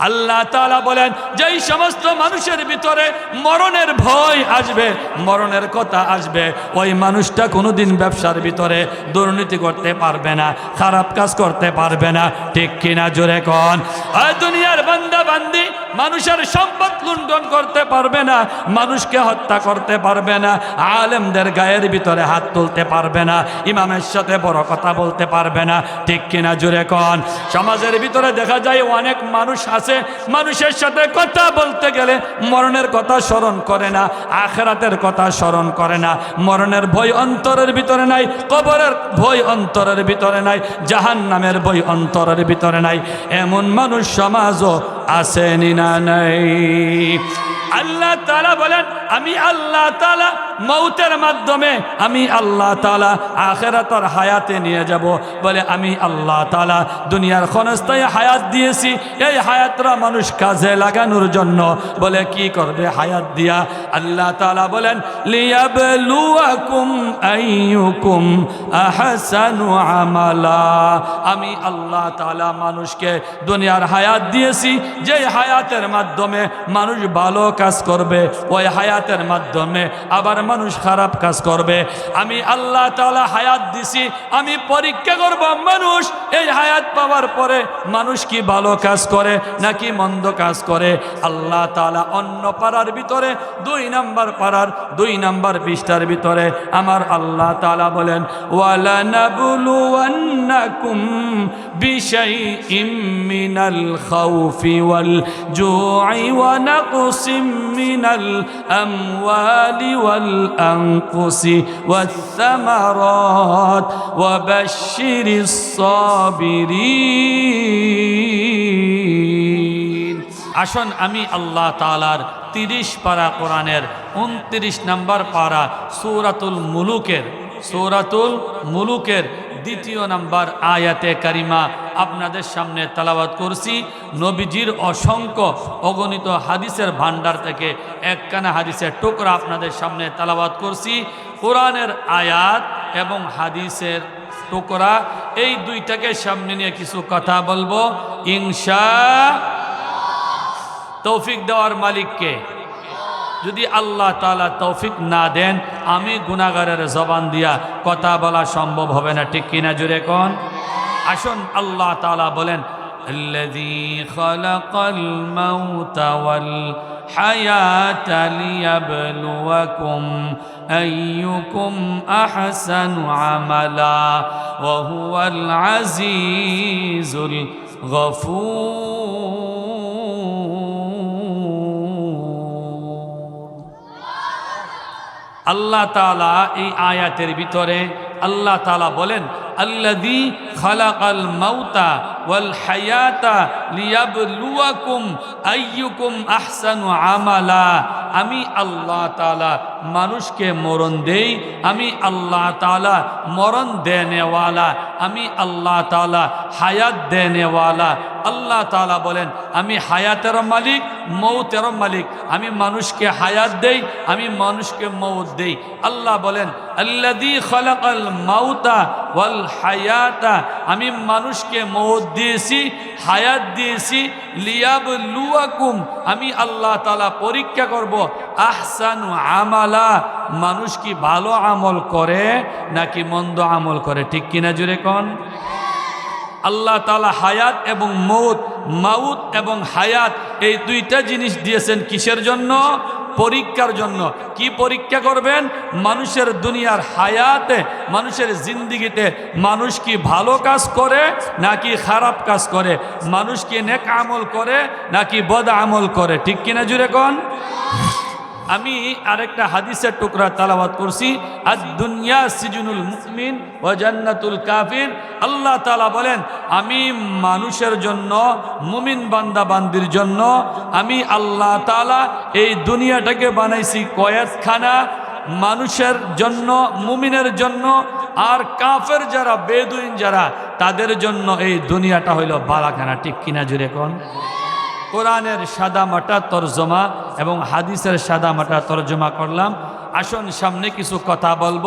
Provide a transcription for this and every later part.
আল্লাহ তাআলা বলেন, যেই সমস্ত মানুষের ভিতরে মরণের ভয় আসবে, মরণের কথা আসবে, ওই মানুষটা কোনোদিন ব্যবসার ভিতরে দুর্নীতি করতে পারবে না, খারাপ কাজ করতে পারবে না। ঠিক কিনা জোরে কন? দুনিয়ার বান্দা বান্দি মানুষের সম্পদ লুণ্ঠন করতে পারবে না, মানুষকে হত্যা করতে পারবে না, আলেমদের গায়ের ভিতরে হাত তুলতে পারবে না, ইমামের সাথে বড় কথা বলতে পারবে না। ঠিক কিনা জোরে কন? সমাজের ভিতরে দেখা যায় অনেক মানুষ আছে, মানুষের সাথে কথা বলতে গেলে মরণের কথা স্মরণ করে না, আখেরাতের কথা স্মরণ করে না। মরণের ভয় অন্তরের ভিতরে নাই, কবরের ভয় অন্তরের ভিতরে নাই জাহান নামের বই অন্তরের ভিতরে নাই। এমন মানুষ সমাজও আসেনি না নাই। আল্লাহ তারা বলেন আমি আল্লাহ তালা মৌতের মাধ্যমে আমি আল্লাহ তালা আখেরাতর হায়াতে নিয়ে যাব। বলে আমি আল্লাহ তালা দুনিয়ার ক্ষণস্থায়ী হায়াত দিয়েছি। এই হায়াতরা মানুষ কাজে লাগানোর জন্য। বলে কি করবে হায়াত দিয়া? আল্লাহ তালা বলেন আমি আল্লাহ তালা মানুষকে দুনিয়ার হায়াত দিয়েছি। যে হায়াতের মাধ্যমে মানুষ ভালো কাজ করবে, ওই হায়াতের মাধ্যমে আবার মানুষ খারাপ কাজ করবে। আমি আল্লাহ তালা হায়াত দিছি, আমি পরীক্ষা করব, মানুষ এই হায়াত পাওয়ার পরে মানুষ কি ভালো কাজ করে নাকি মন্দ কাজ করে? আল্লাহ তালা অন্য পাড়ার ভিতরে, দুই নাম্বার পাড়ার, দুই নাম্বার পৃষ্ঠার ভিতরে আমার আল্লাহ তালা বলেন, ওয়ালানাবুলুয়ান্নাকুম ওয়াস সামারাত ওয়া বাশশিরিস সাবিরিন আসুন, আমি আল্লাহ তালার তিরিশ পারা কোরআনের উনত্রিশ নাম্বার পারা সৌরাতুল মুলুকের সৌরাতুল মুলুকের দ্বিতীয় নাম্বার আয়াতে কারিমা আপনাদের সামনে তালাবাত করছি। নবীজির অসংখ্য অগণিত হাদিসের ভান্ডার থেকে একখানা হাদিসের টুকরা আপনাদের সামনে তালাবাত করছি। কোরআনের আয়াত এবং হাদিসের টুকরা, এই দুইটাকে সামনে নিয়ে কিছু কথা বলব। ইনশা তৌফিক দেওয়ার মালিককে। যদি আল্লাহ তালা তৌফিক না দেন আমি গুণাগারের জবান দিয়া কথা বলা সম্ভব হবে না ঠিক কিনা জুড়ে কন আসুন আল্লাহ তালা বলেন الذي خلق الموت والحياة ليبلوكم أيكم أحسن عملا وهو العزيز الغفور আল্লাহ তালা এই আয়াতের ভিতরে আল্লাহ তালা বলেন আল্লাদি খালাকাল মাউতা ওয়াল হায়াতা লিয়াবলুয়াকুম আইয়ুকুম আহসানু আমালা। আমি আল্লাহ তালা মানুষকে মরণ দেই, আমি আল্লাহ তালা মরণ দেনেওয়ালা, আমি আল্লাহ তালা হায়াত দেনেওয়ালা। আল্লাহ তালা বলেন, আমি হায়াতের মালিক মৌতের মালিক। আমি মানুষকে হায়াত দেই, আমি মানুষকে মৌত দেই। আল্লাহ বলেন আমি মানুষকে মৌত দিয়েছি, হায়াত দিয়েছি। লিয়াব লুয়াকুম আমি আল্লাহ তালা পরীক্ষা করব, আহসানু আমালা। মানুষ কি ভালো আমল করে নাকি মন্দ আমল করে? ঠিক কিনা জুড়ে কন? আল্লাহ তালা হায়াত এবং মৌত মাউত এবং হায়াত এই দুইটা জিনিস দিয়েছেন কিসের জন্য? পরীক্ষার জন্য। কি পরীক্ষা করবেন? মানুষের দুনিয়ার হায়াতে, মানুষের জিন্দিগিতে মানুষ কি ভালো কাজ করে নাকি খারাপ কাজ করে? মানুষ কি নেক আমল করে নাকি বদ আমল করে? ঠিক কিনা জুড়ে কন? আমি আরেকটা হাদিসের টুকরা তালাবাত করছি। আজ দুনিয়া সিজুনুল মুকমিন ও জান্নাতুল কাফির। আল্লাহ তালা বলেন, আমি মানুষের জন্য, মুমিন বান্দা বান্দির জন্য, আমি আল্লাহ তালা এই দুনিয়াটাকে বানাইছি কয়েতখানা মানুষের জন্য, মুমিনের জন্য, আর কাফের যারা, বেদুইন যারা, তাদের জন্য এই দুনিয়াটা হইল বালাখানা। ঠিক কিনা জুড়ে কোন? কোরআনের সাদা মাটা তর্জমা এবং হাদিসের সাদা মাটা তর্জমা করলাম। আসুন সামনে কিছু কথা বলব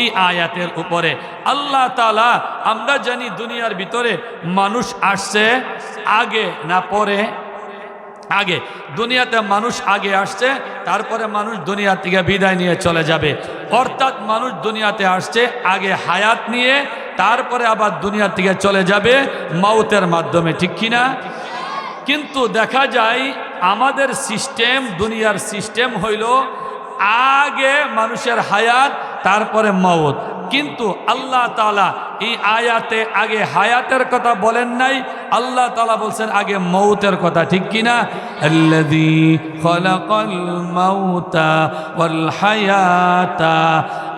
এই আয়াতের উপরে। আল্লাহ তালা আমরা জানি দুনিয়ার ভিতরে মানুষ আসছে আগে না পরে? আগে। দুনিয়াতে মানুষ আগে আসছে, তারপরে মানুষ দুনিয়া থেকে বিদায় নিয়ে চলে যাবে। অর্থাৎ মানুষ দুনিয়াতে আসছে আগে হায়াত নিয়ে, তারপরে আবার দুনিয়া থেকে চলে যাবে মাউতের মাধ্যমে, ঠিক কিনা? কিন্তু দেখা যায় আমাদের সিস্টেম, দুনিয়ার সিস্টেম হইল আগে মানুষের হায়াত, তারপরে মৌত কিন্তু আল্লাহ তালা এই আয়াতে আগে হায়াতের কথা বলেন নাই, আল্লাহ তালা বলছেন আগে মৌতের কথা, ঠিক কিনা?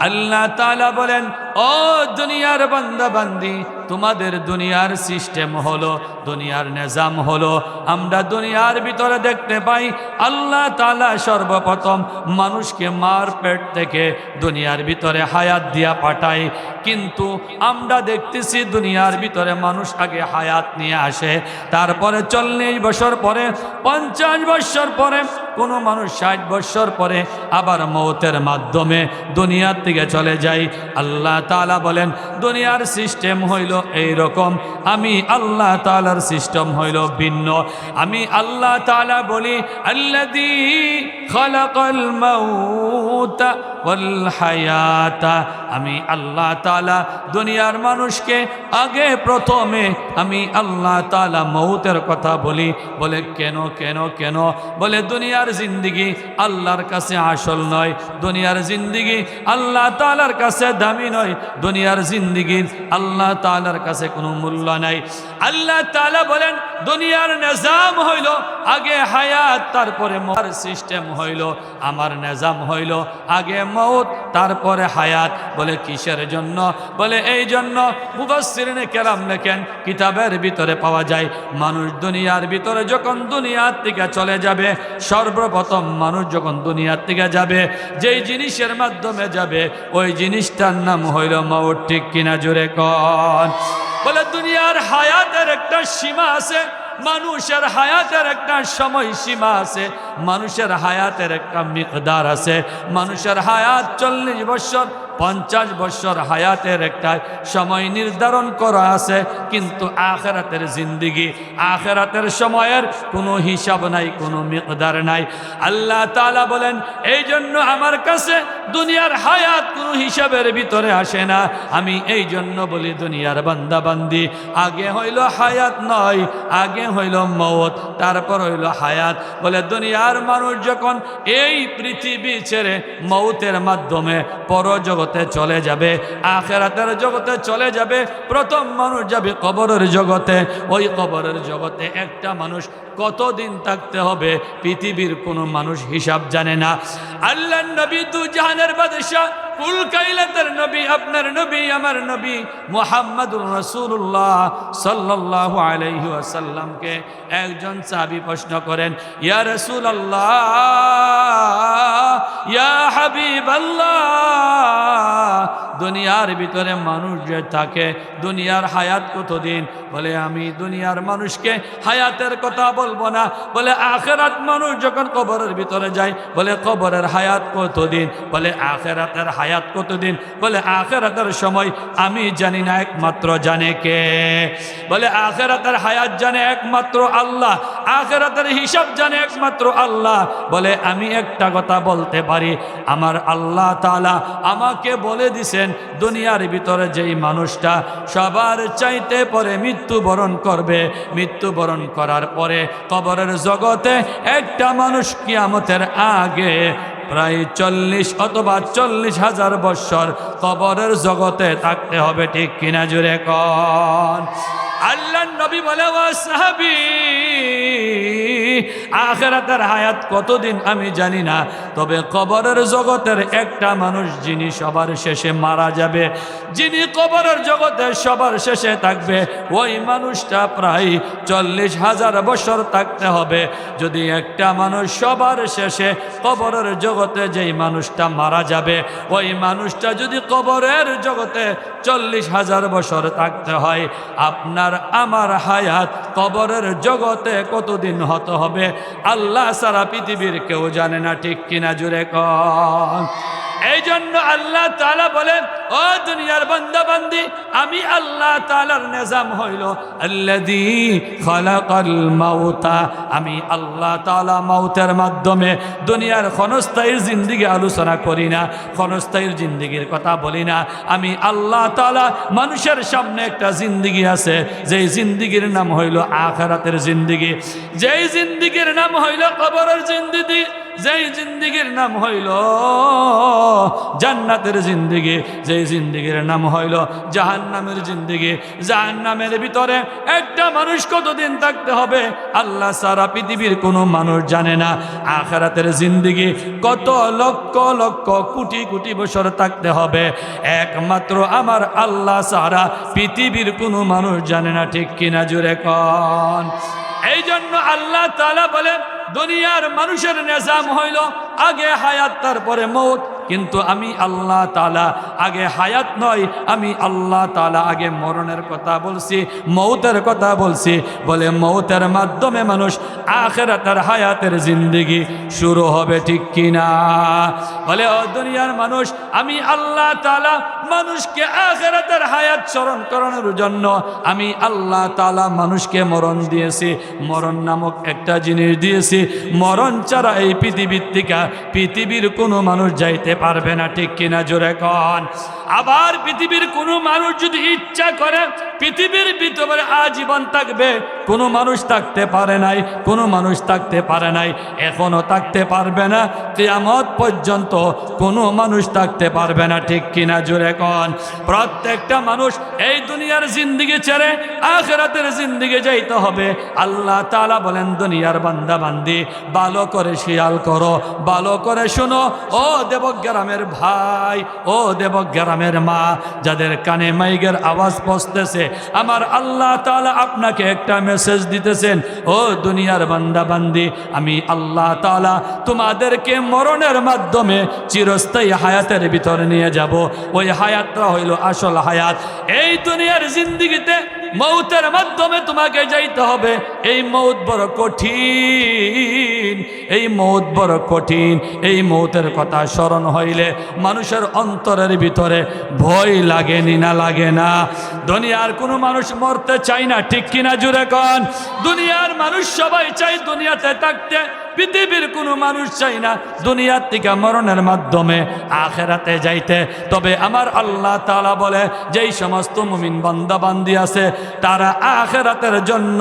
আল্লাহ তালা বলেন, ও দুনিয়ার বান্দা বান্দি তোমাদের দুনিয়ার সিস্টেম হলো, দুনিয়ার নিজাম হলো। আমরা দুনিয়ার ভিতরে দেখতে পাই, আল্লাহ তালা সর্বপ্রথম মানুষকে মার পেট থেকে দুনিয়ার ভিতরে হায়াত দিয়া পাঠায়। কিন্তু আমরা দেখতেছি, দুনিয়ার ভিতরে মানুষ আগে হায়াত নিয়ে আসে। তারপরে চল্লিশ বছর পরে, পঞ্চাশ বছর পরে, কোনো মানুষ ষাট বছর পরে আবার মৌতের মাধ্যমে দুনিয়ার থেকে চলে যাই। আল্লাহ তালা বলেন, দুনিয়ার সিস্টেম হইল এই রকম আমি আল্লাহ তালার সিস্টেম হইল ভিন্ন। আমি আল্লাহ তালা বলি আল্লাদি হায়াতা। আমি আল্লাহ তালা দুনিয়ার মানুষকে আগে প্রথমে আমি আল্লাহ তালা মৌতের কথা বলি। বলে, কেন কেন কেন? বলে, দুনিয়ার জিন্দিগি আল্লাহর কাছে আসল নয়। দুনিয়ার জিন্দিগি আল্লাহ তালার কাছে দামি নয়। দুনিয়ার জিন্দিগির আল্লাহ তালার কাছে কোনো মূল্য নাই। আল্লাহ তালা বলেন, দুনিয়ার নিজাম হইল, আগে হায়াত, তারপরে মর সিস্টেম হইল। আমার নিজাম হইল, আগে মৌত তারপরে হায়াত। বলে, কিসের জন্য? বলে, এই জন্য। মুবাসিরিনে কেরাম লেখেন, কিতাবের ভিতরে পাওয়া যায়, মানুষ দুনিয়ার ভিতরে যখন দুনিয়ার থেকে চলে যাবে, সর্বপ্রথম মানুষ যখন দুনিয়ার থেকে যাবে, যেই জিনিসের মাধ্যমে যাবে, ওই জিনিসটার নাম হইল মৌত ঠিক কিনা জুড়ে কন? বলে, দুনিয়ার হায়াতের একটা সীমা আছে, মানুষের হায়াতের একটা সময় সীমা আছে, মানুষের হায়াতের একটা মিকদার আছে, মানুষের হায়াত চল্লিশ বছর পঞ্চাশ বছর হায়াতের একটা সময় নির্ধারণ করা আছে, কিন্তু আখেরাতের জিন্দিগি, আখেরাতের সময়ের কোনো হিসাব নাই, কোনো মিকদার নাই। আল্লাহ তালা বলেন এই জন্য আমার কাছে দুনিয়ার হায়াত কোনো হিসাবের ভিতরে আসে না। আমি এই জন্য বলি, দুনিয়ার বান্দা বান্দি আগে হইল হায়াত নয়, আগে হইল মৌত তারপর হইল হায়াত। বলে দুনিয়ার মানুষ যখন এই পৃথিবী ছেড়ে মৌতের মাধ্যমে পরজগতে চলে যাবে, আখেরাতের জগতে চলে যাবে, প্রথম মানুষ যাবে কবরের জগতে। ওই কবরের জগতে একটা মানুষ কতদিন থাকতে হবে পৃথিবীর কোনো মানুষ হিসাব জানে না। আল্লাহ নবী দু জাহানের বাদশাহ একজন চাবি প্রশ্ন করেন, ইয়া রসুল দুনিয়ার ভিতরে মানুষ যে থাকে, দুনিয়ার হায়াত কতদিন? বলে, আমি দুনিয়ার মানুষকে হায়াতের কথা বলব না। বলে, আখেরাত মানুষ যখন কবরের ভিতরে যায়, বলে, কবরের হায়াত কতদিন? বলে, আখেরাতের হায়াত কতদিন? বলে, আখেরাতের সময় আমি জানি না, একমাত্র জানে কে? বলে, আখেরাতের হায়াত জানে একমাত্র আল্লাহ, আখেরাতের হিসাব জানে একমাত্র আল্লাহ। বলে, আমি একটা কথা বলতে পারি, আমার আল্লাহ তালা আমাকে বলে দিছেন, দুনিয়ার ভিতরে যেই মানুষটা সবার চাইতে পরে মৃত্যুবরণ করবে। মৃত্যুবরণ করার পরে কবরের জগতে একটা মানুষ কিয়ামতের আগে প্রায় চল্লিশ অথবা চল্লিশ হাজার বৎসর কবরের জগতে থাকতে হবে, ঠিক কিনা জুড়ে কন? আল্লাহ নবী বলে সাহাবি, আখেরাতের হায়াত কতদিন আমি জানি না তবে কবরের জগতের একটা মানুষ যিনি সবার শেষে মারা যাবে, যিনি কবরের জগতে সবার শেষে থাকবে, ওই মানুষটা প্রায় চল্লিশ হাজার বছর থাকতে হবে। যদি একটা মানুষ সবার শেষে কবরের জগতে যেই মানুষটা মারা যাবে, ওই মানুষটা যদি কবরের জগতে চল্লিশ হাজার বছর থাকতে হয়, আপনার আমার হায়াত কবরের জগতে কতদিন হতে হবে? আল্লাহ সারা পৃথিবীর কেউ জানে না, ঠিক কিনা? জুড়ে কন এই জন্য আল্লাহ তালা বলেন, ও দুনিয়ার বান্দা বান্দি আমি আল্লাহ তালার নিজাম হইল। মাউতা, আমি আল্লাহ তালা মাউতের মাধ্যমে দুনিয়ার ক্ষণস্থায়ীর জিন্দিগি আলোচনা করি না, ক্ষণস্থায়ীর জিন্দিগির কথা বলি না। আমি আল্লাহ তালা মানুষের সামনে একটা জিন্দিগি আছে, যেই জিন্দিগির নাম হইল আখারাতের জিন্দিগি। যেই জিন্দিগির নাম হইল কবরের জিন্দিগি। যেই জিন্দিগির নাম হইল জান্নাতের জিন্দিগি, যেই জিন্দিগির নাম হইল জাহান্নামের জিন্দিগি। জাহান্নামের ভিতরে একটা মানুষ কতদিন থাকতে হবে, আল্লাহ সারা পৃথিবীর কোনো মানুষ জানে না। আখারাতের জিন্দিগি কত লক্ষ লক্ষ কোটি কোটি বছর থাকতে হবে। একমাত্র আমার আল্লাহ সারা পৃথিবীর কোনো মানুষ জানে না, ঠিক কিনা জুড়ে কন। জন্য আল্লাহ তালা বলে দুনিয়ার মানুষের নেজাম হইল আগে হায়াত তারপরে মৌত। কিন্তু আমি আল্লাহ তালা আগে হায়াত নয়, আমি আল্লাহ তালা আগে মরণের কথা বলছি, মৌতের কথা বলছি। বলে মৌতের মাধ্যমে মানুষ আখেরাতের হায়াতের জিন্দিগি শুরু হবে ঠিক কিনা? বলে, ও দুনিয়ার মানুষ, আমি আল্লাহ তালা মানুষকে আখেরাতের হায়াত স্মরণ করানোর জন্য আমি আল্লাহ তালা মানুষকে মরণ দিয়েছি। মরণ নামক একটা জিনিস দিয়েছি। মরণ ছাড়া এই পৃথিবীর থেকে পৃথিবীর কোনো মানুষ যাইতে পারবে না ঠিক কিনা জোরে কন। আবার পৃথিবীর কোনো মানুষ যদি ইচ্ছা করে, পৃথিবীর ভিতরে আজীবন থাকবে, কোনো মানুষ থাকতে পারে নাই, কোনো মানুষ থাকতে পারে নাই, এখনও থাকতে পারবে না, কিয়ামত পর্যন্ত কোনো মানুষ থাকতে পারবে না, ঠিক কিনা জোরে কন? প্রত্যেকটা মানুষ এই দুনিয়ার জিন্দিগি ছেড়ে আখেরাতের জিন্দিগি যাইতে হবে। আল্লাহ তালা বলেন, দুনিয়ার বান্দা বান্দি ভালো করে শিয়াল করো, ভালো করে শোনো, ও দেবগ্রামের ভাই, ও দেবগ্রামের মা যাদের কানে মাইগের আওয়াজ পৌঁছতেছে, আমার আল্লাহ তালা আপনাকে একটা মেসেজ দিতেছেন, ও দুনিয়ার বান্দা বান্দি আমি আল্লাহ তালা তোমাদেরকে মরণের মাধ্যমে চিরস্থায়ী হায়াতের ভিতরে নিয়ে যাব। ওই হায়াতটা হইল আসল হায়াত। এই দুনিয়ার জিন্দিগিতে মৌতের মাধ্যমে তোমাকে যাইতে হবে। এই মৌত বড় কঠিন, এই মৌত বড় কঠিন, এই মৌতের কথা স্মরণ হইলে মানুষের অন্তরের ভিতরে ভয় লাগে নি না লাগে না। দুনিয়ার কোনো মানুষ মরতে চায় না, ঠিক কিনা জুড়ে কন? দুনিয়ার মানুষ সবাই চাই দুনিয়াতে থাকতে। পৃথিবীর কোনো মানুষ চাই না দুনিয়ার থেকে মরণের মাধ্যমে আখেরাতে যাইতে। তবে আমার আল্লাহ তালা বলে, যেই সমস্ত মুমিন বান্দা বান্দি আছে, তারা আখেরাতের জন্য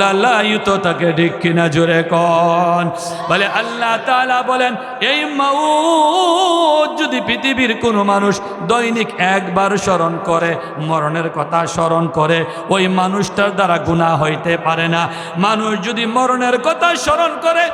লালায়ুত তাকে ঠিক কিনা জুড়ে কন। বলে আল্লাহ তালা বলেন, এই মাউত যদি পৃথিবীর কোনো মানুষ দৈনিক একবার স্মরণ করে, মরণের কথা স্মরণ করে, ওই মানুষটার দ্বারা গুণা হইতে পারে না। মানুষ যদি মরণের কথা স্মরণ করে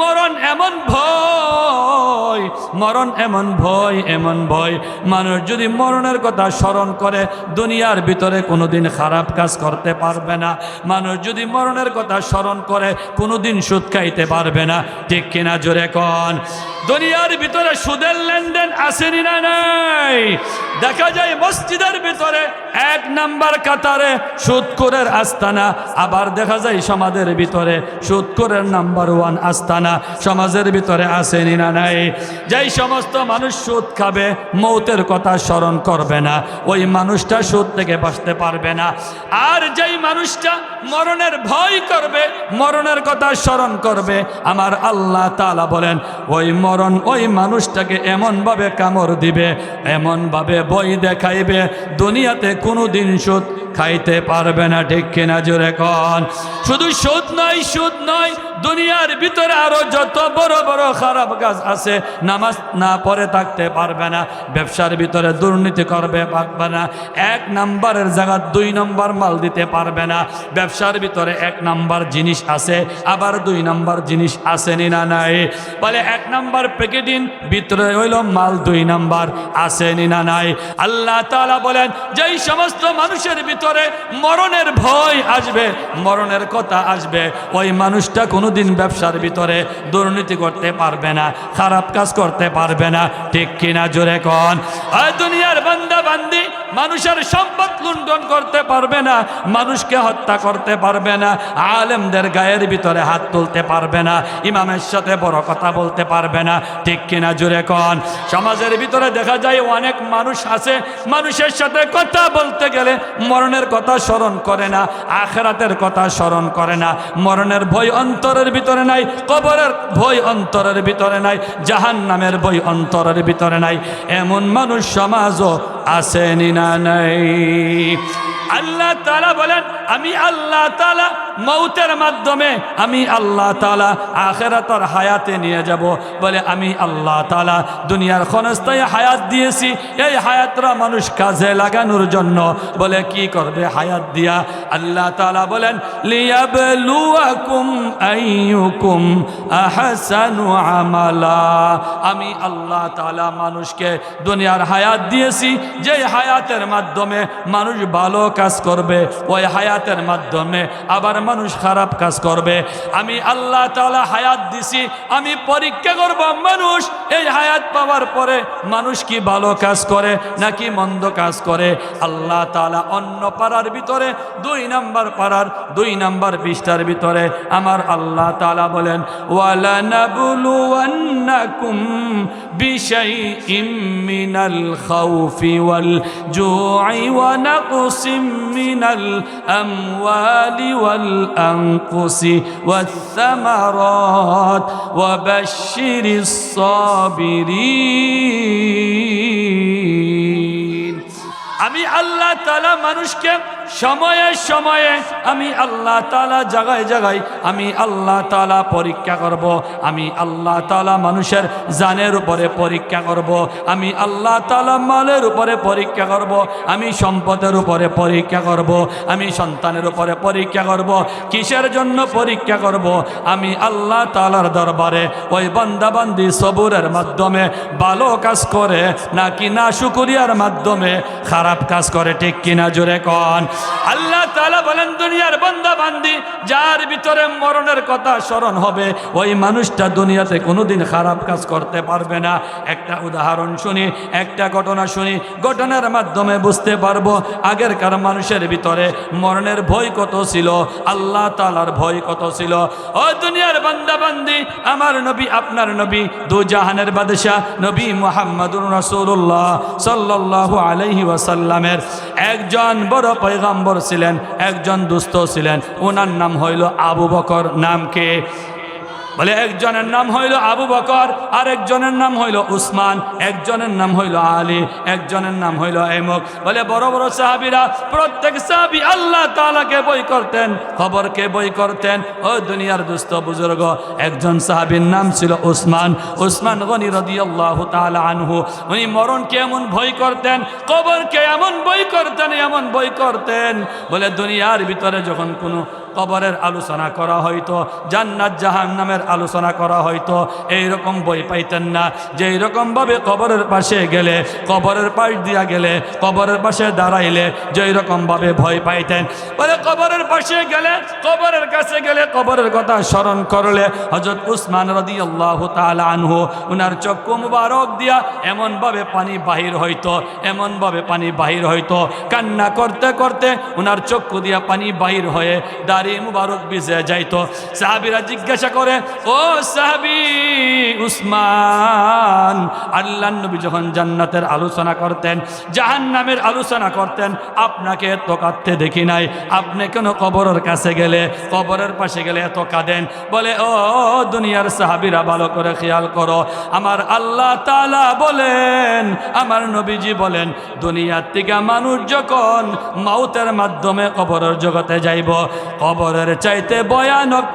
মরণ এমন ভয়, মরণ এমন ভয় এমন ভয়। মানুষ যদি মরণের কথা স্মরণ করে, দুনিয়ার ভিতরে কোনোদিন খারাপ কাজ করতে পারবে না। মানুষ যদি মরণের কথা স্মরণ করে, কোনোদিন সুদ খাইতে পারবে না। ঠিক কিনা জোরে কন? দুনিয়ার ভিতরে সুদের লেনদেন আসেনি না নাই? দেখা যায় মসজিদের ভিতরে এক নাম্বার কাতারে সুদকুরের আস্তানা, আবার দেখা যায় সমাজের ভিতরে সুদকুরের নাম্বার ওয়ান আস্তানা। সমাজের ভিতরে আসেনি না, নাই। যেই সমস্ত মানুষ সুদ খাবে, মৌতের কথা স্মরণ করবে না, ওই মানুষটা সুদ থেকে বাঁচতে পারবে না। আর যেই মানুষটা মরণের ভয় করবে, মরণের কথা স্মরণ করবে, আমার আল্লাহ তালা বলেন, ওই মরণ ওই মানুষটাকে এমনভাবে কামড় দিবে, এমনভাবে বই দেখাইবে, দুনিয়াতে কোনো দিন সুদ খাইতে পারবে না, ঠিক কিনা জোরে কন? শুধু সুদ নয় সুদ নয়, দুনিয়ার ভিতরে আরও যত বড় বড় খারাপ কাজ আছে, নামাজ না পরে থাকতে পারবে না, ব্যবসার ভিতরে দুর্নীতি করবে পারবে না, এক নাম্বারের জায়গা দুই নম্বর মাল দিতে পারবে না, ব্যবসার ভিতরে এক নাম্বার জিনিস আছে, আবার দুই নাম্বার জিনিস আসেনি না নাই? বলে এক নাম্বার প্যাকেটিং, ভিতরে হইল মাল দুই নাম্বার আসেনি না নাই? আল্লাহ তাআলা বলেন, যেই সমস্ত মানুষের ভিতরে ভিতরে মরণের ভয় আসবে, মরণের কথা আসবে। ওই মানুষটা কোনোদিন ব্যবসার ভিতরে দুর্নীতি করতে পারবে না, খারাপ কাজ করতে পারবে না। ঠিক কিনা জোরে কন? দুনিয়ার বান্দা বান্দি, মানুষের সম্পদ লুণ্ঠন করতে পারবে না, মানুষকে হত্যা করতে পারবে না, আলেমদের গায়ের ভিতরে হাত তুলতে পারবে না, ইমামের সাথে বড় কথা বলতে পারবে না। ঠিক কিনা জুড়ে কন? সমাজের ভিতরে দেখা যায় অনেক মানুষ আছে, মানুষের সাথে কথা বলতে গেলে মরণের কথা স্মরণ করে না, আখেরাতের কথা স্মরণ করে না। মরণের ভয় অন্তরের ভিতরে নাই, কবরের ভয় অন্তরের ভিতরে নাই জাহান নামের ভয় অন্তরের ভিতরে নাই। এমন মানুষ সমাজও আসেনি না, নাই। আল্লাহ তালা বলেন, আমি আল্লাহ তালা মৌতের মাধ্যমে আমি আল্লাহ তালা আখেরাতর হায়াতে নিয়ে যাব। বলে, আমি আল্লাহ তালা দুনিয়ার ক্ষণস্থায়ী হায়াত দিয়েছি, এই হায়াতরা মানুষ কাজে লাগানোর জন্য। বলে, কি করবে হায়াত দিয়া? আল্লাহ তালা বলেন আমি আল্লাহ তালা মানুষকে দুনিয়ার হায়াত দিয়েছি যে হায়াতের মাধ্যমে মানুষ ভালো কাজ করবে ওই হায়াতের মাধ্যমে। আবার মানুষ খারাপ কাজ করবে। আমি আল্লাহ তালা হায়াত দিছি, আমি পরীক্ষা করব মানুষ, এই হায়াত পাওয়ার পরে মানুষ কি ভালো কাজ করে নাকি মন্দ কাজ করে? আল্লাহ তালা অন্য পাড়ার ভিতরে, দুই নাম্বার পাড়ার, দুই নাম্বার পৃষ্ঠার ভিতরে আমার আল্লাহ তালা বলেন ওয়ালা নাবুলুয়ান্নাকুম বিশাইইম মিনাল الأموال ওয়াল والثمرات وبشر الصابرين আমি আল্লাহ তালা মানুষকে সময়ে সময়ে আমি আল্লাহ তালা জাগায় জায়গায় আমি আল্লাহ তালা পরীক্ষা করব, আমি আল্লাহ তালা মানুষের জানের উপরে পরীক্ষা করব, আমি আল্লাহ তালা মালের উপরে পরীক্ষা করব, আমি সম্পদের উপরে পরীক্ষা করব, আমি সন্তানের উপরে পরীক্ষা করব, কিসের জন্য পরীক্ষা করব, আমি আল্লাহ তালার দরবারে ওই বান্দাবান্দি সবুরের মাধ্যমে ভালো কাজ করে, নাকি না শুকুরিয়ার মাধ্যমে খারাপ কাজ করে, ঠিক কিনা জোরে কন। আল্লাহ তালা বলেন, দুনিয়ার বান্দা বান্দি, যার ভিতরে মরণের কথা স্মরণ হবে, ওই মানুষটা দুনিয়াতে কোনোদিন খারাপ কাজ করতে পারবে না। একটা উদাহরণ শুনি, একটা ঘটনা শুনি, ঘটনার মাধ্যমে বুঝতে পারব, আগেরকার মানুষের ভিতরে মরণের ভয় কত ছিল, আল্লাহ তালার ভয় কত ছিল। ও দুনিয়ার বান্দা বান্দি, আমার নবী, আপনার নবী, দু জাহানের বাদশাহ, নবী মোহাম্মদুর রাসূলুল্লাহ সাল্লাল্লাহু আলাইহি ওয়াসাল্লামের একজন বড় পয়গম্বর ছিলেন একজন দুস্থ ছিলেন। ওনার নাম হইল আবু বকর নামকে বলে, একজনের নাম হইল আবু বকর আর একজনের নাম হইল উসমান, একজনের নাম হইল আলী, একজনের নাম হইল এমক। বলে, বড় বড় সাহাবিরা, প্রত্যেক সাহাবি আল্লাহ তালাকে বই করতেন। খবরকে বই করতেন? ও দুনিয়ার দুস্থ বুজুর্গ, একজন সাহাবির নাম ছিল উসমান। উসমান গনি রদি আল্লাহ আনহু, উনি মরণকে এমন ভয় করতেন, কবরকে এমন বই করতেন, এমন বই করতেন। বলে, দুনিয়ার ভিতরে যখন কোনো কবরের আলোচনা করা হয়তো, জান্নাত জাহান নামের আলোচনা করা হয়তো, এইরকম বই পাইতেন না। যে ভাবে কবরের পাশে গেলে, কবরের পাশ দিয়া গেলে, কবরের পাশে দাঁড়াইলে যে ভাবে ভয় পাইতেন। বলে কবরের পাশে গেলে, কবরের কাছে গেলে কবরের কথা স্মরণ করলে হজরত উসমান রদি আল্লাহ আনহু, উনার চক্ষু মুবারক দিয়া এমনভাবে পানি বাহির হইতো, এমনভাবে পানি বাহির হইতো। কান্না করতে করতে উনার চক্ষু দিয়া পানি বাহির হয়ে দাড়ি মুবারক ভিজে যাইতো। সাহাবিরা জিজ্ঞাসা করে, ও সাহাবি উসমান আল্লাহ নবী যখন জান্নাতের আলোচনা করতেন জাহান নামের আলোচনা করতেন, আপনাকে এত কাঁদতে দেখি নাই। আপনি কেন কবরের কাছে গেলে, কবরের পাশে গেলে এত কাঁদেন। বলে, ও দুনিয়ার সাহাবিরা ভালো করে খেয়াল করো। আমার আল্লাহ তালা বলেন, আমার নবীজি বলেন, দুনিয়ার থেকে মানুষ যখন মাউতের মাধ্যমে কবরের জগতে যাইব কবরের চাইতে ভয়ানক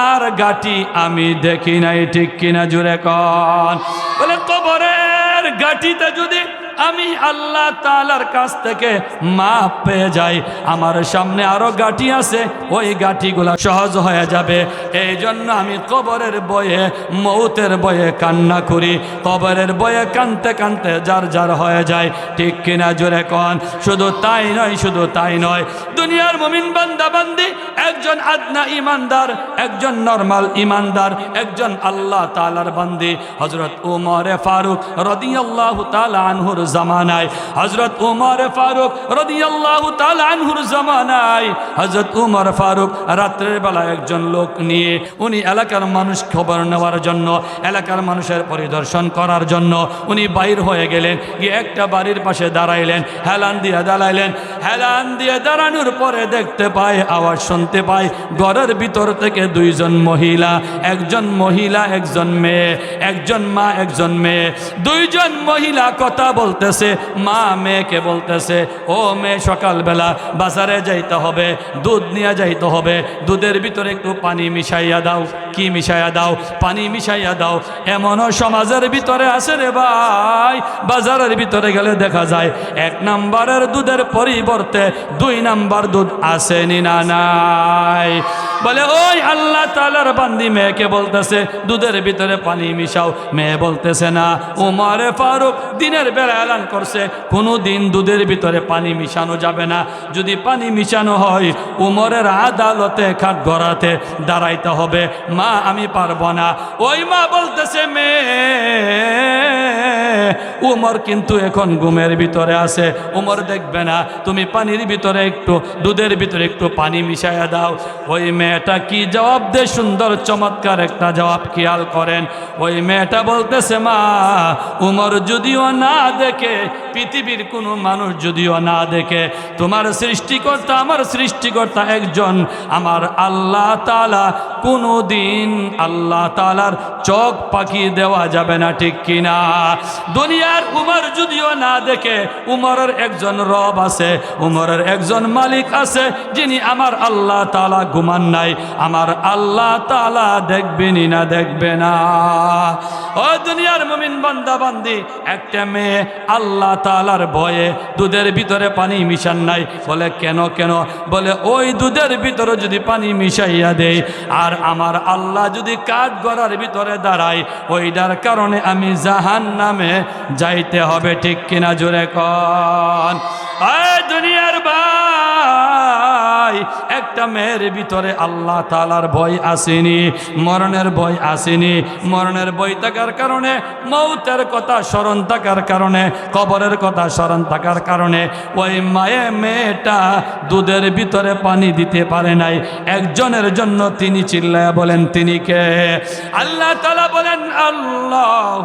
আর গাটি আমি দেখি নাই, ঠিক কিনা জুড়ে কন? বলে কবরের গাটিতে যদি আমি আল্লাহ তালার কাছ থেকে মাপ পেয়ে যাই। আমার সামনে আরও গাঠি আছে, ওই গাঠিগুলা সহজ হয়ে যাবে। এই জন্য আমি কবরের বয়ে মৌতের বয়ে কান্না করি। কবরের বয়ে কানতে কানতে যার যার হয়ে যায়। ঠিক কিনা জোরে কন? শুধু তাই নয়, শুধু তাই নয়। দুনিয়ার মমিন বান্দা বান্দি, একজন আদনা ইমানদার, একজন নরমাল ইমানদার, একজন আল্লাহ তালার বান্দি। হজরত উমরে ফারুক রদিয়াল্লাহ তালা আনহুর জামানায় হজরত উমর ফারুক রদিয়াল্লাহ তালা আনহুর জামানায় হজরত উমর ফারুক রাত্রের বেলা একজন লোক নিয়ে উনি এলাকার মানুষ খবর নেওয়ার জন্য, এলাকার মানুষের পরিদর্শন করার জন্য উনি বাইর হয়ে গেলেন, গিয়ে একটা বাড়ির পাশে দাঁড়াইলেন, হেলান দিয়ে দাঁড়াইলেন। হেলান দিয়ে দাঁড়ানোর পরে দেখতে পায়, আওয়াজ শুনতে পায়, ঘরের ভিতর থেকে দুইজন মহিলা, একজন মহিলা, একজন মেয়ে, একজন মা, একজন মেয়ে, দুইজন মহিলা কথা বলতেছে, মা মেয়েকে বলতেছে, ও মেয়ে, সকালবেলা বাজারে যাইতে হবে, দুধ নিয়ে যাইতে হবে, দুধের ভিতরে একটু পানি মিশাইয়া দাও। কি মিশাইয়া দাও? পানি মিশাইয়া দাও। এমনও সমাজের ভিতরে আছে রে ভাই। বাজারের ভিতরে গেলে দেখা যায়, এক নাম্বারের দুধের পরিবর্তে দুই নাম্বার দুধ আসেনি না নাই? বলে, ওই আল্লাহ তালার বান্দি মেয়েকে বলতেছে, দুধের ভিতরে পানি মিশাও। মেয়ে বলতেছে, না। উমারে ফারুক দিনের বেলা এলান করছে কোনো দিন দুধের ভিতরে পানি মিশানো যাবে না। যদি পানি মিশানো হয়, উমরের আদালতে খাট গড়াতে দাঁড়াইতে হবে। মা, আমি পারব না। ওই মা বলতেছে মেয়ে উমর কিন্তু এখন ঘুমের ভিতরে আছে। উমর দেখবে না। তুমি পানির ভিতরে একটু, দুধের ভিতরে একটু পানি মিশাইয়া দাও। ওই মেয়েটা কি জবাব দে সুন্দর, চমৎকার একটা জবাব খেয়াল করেন। ওই মেয়েটা বলতেছে, মা, উমর যদিও না দেখে পৃথিবীর কোনো মানুষ যদিও না দেখে, তোমার সৃষ্টিকর্তা আমার সৃষ্টিকর্তা একজন, আমার আল্লাহ তালা কোনো দিন আল্লাহ তালার চোখ পাখি দেওয়া যাবে না, ঠিক কিনা? দুনিয়ার উমর যদিও না দেখে, উমরের একজন রব আছে, উমরের একজন মালিক আছে, যিনি আমার আল্লাহ তালা ঘুমান নাই, আমার আল্লাহ তালা দেখবেনি না, দেখবে না। ও দুনিয়ার মুমিন বান্দা বান্দি একটা মেয়ে আল্লাহ তালার ভয়ে দুধের ভিতরে পানি মিশান নাই। বলে, কেন কেন? বলে, ওই দুধের ভিতরে যদি পানি মিশাইয়া দেয় আর আমার আল্লাহ যদি কাঠ গড়ার ভিতরে দাঁড়ায়, ওইটার কারণে আমি জাহান নামে যাইতে হবে। ঠিক কিনা জোরে কন? দুনিয়ার ভাই! একটা মেয়ের ভিতরে আল্লাহ তালার ভয় আসেনি, মরণের ভয় আসেনি। মরণের ভয় থাকার কারণে, মৌতের কথা স্মরণ থাকার কারণে, কবরের কথা স্মরণ থাকার কারণে ওই মায়ে মেয়েটা দুধের ভিতরে পানি দিতে পারে নাই। একজনের জন্য তিনি চিল্লায় বলেন, তিনি কে? আল্লাহ তালা বলেন, আল্লাহ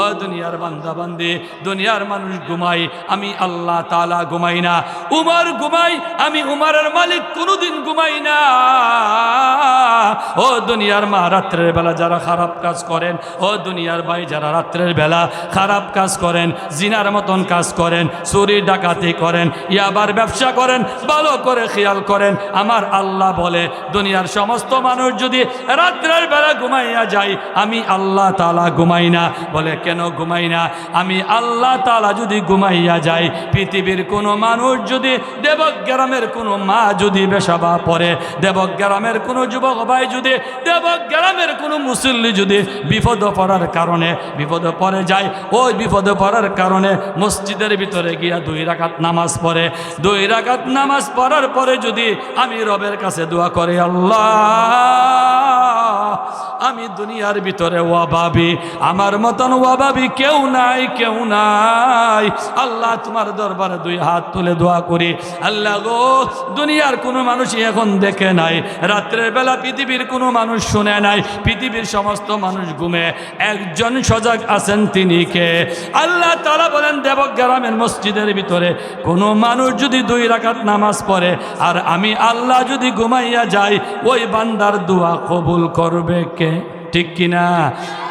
ও দুনিয়ার বান্দা বান্দে, দুনিয়ার মানুষ ঘুমাই আমি আল্লাহ তালা ঘুমাই না। উমার ঘুমাই আমি উমারের মালিক কোনোদিন ঘুমাই না। ও দুনিয়ার মা রাত্রের বেলা যারা খারাপ কাজ করেন ও দুনিয়ার ভাই যারা রাত্রের বেলা খারাপ কাজ করেন, জিনার মতন কাজ করেন, চুরি ডাকাতি করেন, ইয়াবার ব্যবসা করেন, ভালো করে খেয়াল করেন, আমার আল্লাহ বলে, দুনিয়ার সমস্ত মানুষ যদি রাত্রের বেলা ঘুমাইয়া যায়, আমি আল্লাহ তালা ঘুমাই না। বলে, কেন ঘুমাই না? আমি আল্লাহ তালা যদি ঘুমাইয়া যাই, পৃথিবীর কোনো মানুষ যদি দেবক গ্রামের কোনো মা যদি বেশাবা পড়ে দেবক গ্রামের কোনো যুবক ভাই যদি দেবক গ্রামের কোনো মুসল্লি যদি বিপদ পড়ার কারণে, বিপদে পড়ে যায়, ওই বিপদে পড়ার কারণে মসজিদের ভিতরে গিয়া দুই রাকাত নামাজ পড়ে। দুই রাকাত নামাজ পড়ার পরে যদি আমি রবের কাছে দোয়া করে, আল্লাহ আমি দুনিয়ার ভিতরে ওয়াবাবি। আমার মতন ওয়াবাবি কেউ নাই কেউ নাই। আল্লাহ তোমার দরবারে দুই হাত তুলে দোয়া করি। আল্লাহ গো, দুনিয়ার কোনো মানুষই এখন দেখে নাই। রাত্রের বেলা পৃথিবীর কোনো মানুষ শুনে নাই। পৃথিবীর সমস্ত মানুষ ঘুমে। একজন সজাগ আছেন তিনি কে? আল্লাহ তারা বলেন দেবক গ্রামের মসজিদের ভিতরে কোনো মানুষ যদি দুই রাকাত নামাজ পড়ে, আর আমি আল্লাহ যদি ঘুমাইয়া যাই, ওই বান্দার দোয়া কবুল করবে কে? ঠিক কিনা?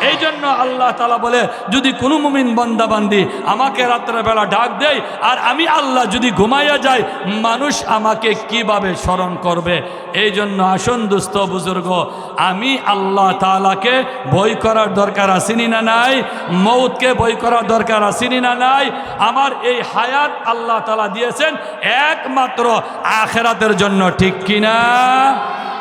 এই জন্য আল্লাহ তালা বলে, যদি কোনো মুমিন বন্দাবান্দি আমাকে রাত্রেবেলা ডাক দেয়, আর আমি আল্লাহ যদি ঘুমাইয়া যাই, মানুষ আমাকে কীভাবে স্মরণ করবে? এই জন্য আসুন দুস্থ বুজুর্গ, আমি আল্লাহ তালাকে বই করার দরকার আসিনি না নাই? মৌতকে বই করার দরকার আসিনি না নাই? আমার এই হায়াত আল্লাহ তালা দিয়েছেন একমাত্র আখেরাতের জন্য, ঠিক কিনা?